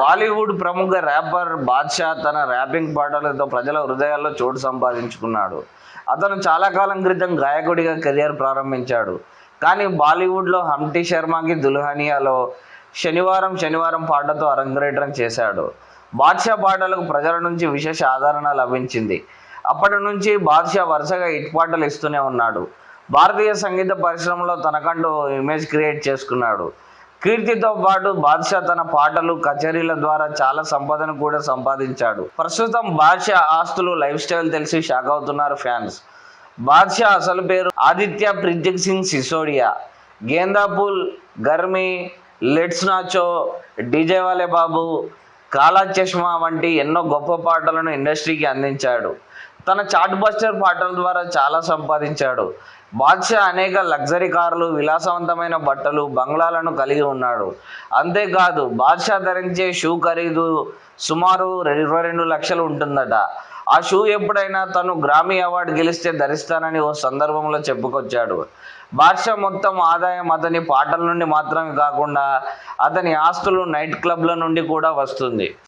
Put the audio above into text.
బాలీవుడ్ ప్రముఖ ర్యాపర్ బాద్షా తన ర్యాపింగ్ పాటలతో ప్రజల హృదయాల్లో చోటు సంపాదించుకున్నాడు. అతను చాలా కాలం క్రితం గాయకుడిగా కెరియర్ ప్రారంభించాడు. కానీ బాలీవుడ్లో హంటీ శర్మకి దుల్హనియాలో శనివారం శనివారం పాటతో అరంగేట్రం చేశాడు. బాద్షా పాటలకు ప్రజల నుంచి విశేష ఆదరణ లభించింది. అప్పటి నుంచి బాద్షా వరుసగా హిట్ పాటలు ఇస్తూనే ఉన్నాడు. భారతీయ సంగీత పరిశ్రమలో తనకంటూ ఇమేజ్ క్రియేట్ చేసుకున్నాడు. కీర్తితో పాటు బాద్షా తన పాటలు కచేరీల ద్వారా చాలా సంపదను కూడా సంపాదించాడు. ప్రస్తుతం బాద్షా ఆస్తులు లైఫ్ స్టైల్ తెలిసి షాక్ అవుతున్నారు ఫ్యాన్స్. బాద్షా అసలు పేరు Aditya ప్రితిక్ Singh Sisodia. గేందాపూల్ గర్మి let's nacho DJ వాలే బాబు కాలా చష్మా వంటి ఎన్నో గొప్ప పాటలను ఇండస్ట్రీకి అందించాడు. తన చాట్ బస్టర్ పాటల ద్వారా చాలా సంపాదించాడు. బాద్షా అనేక లగ్జరీ కార్లు విలాసవంతమైన బట్టలు బంగ్లాలను కలిగి ఉన్నాడు. అంతేకాదు బాద్షా ధరించే షూ ఖరీదు సుమారు ఇరవై రెండు లక్షలు ఉంటుందట. ఆ షూ ఎప్పుడైనా తను గ్రామీ అవార్డు గెలిస్తే ధరిస్తానని ఓ సందర్భంలో చెప్పుకొచ్చాడు. బాద్షా మొత్తం ఆదాయం అతని పాటల నుండి మాత్రమే కాకుండా అతని ఆస్తులు నైట్ క్లబ్ల నుండి కూడా వస్తుంది.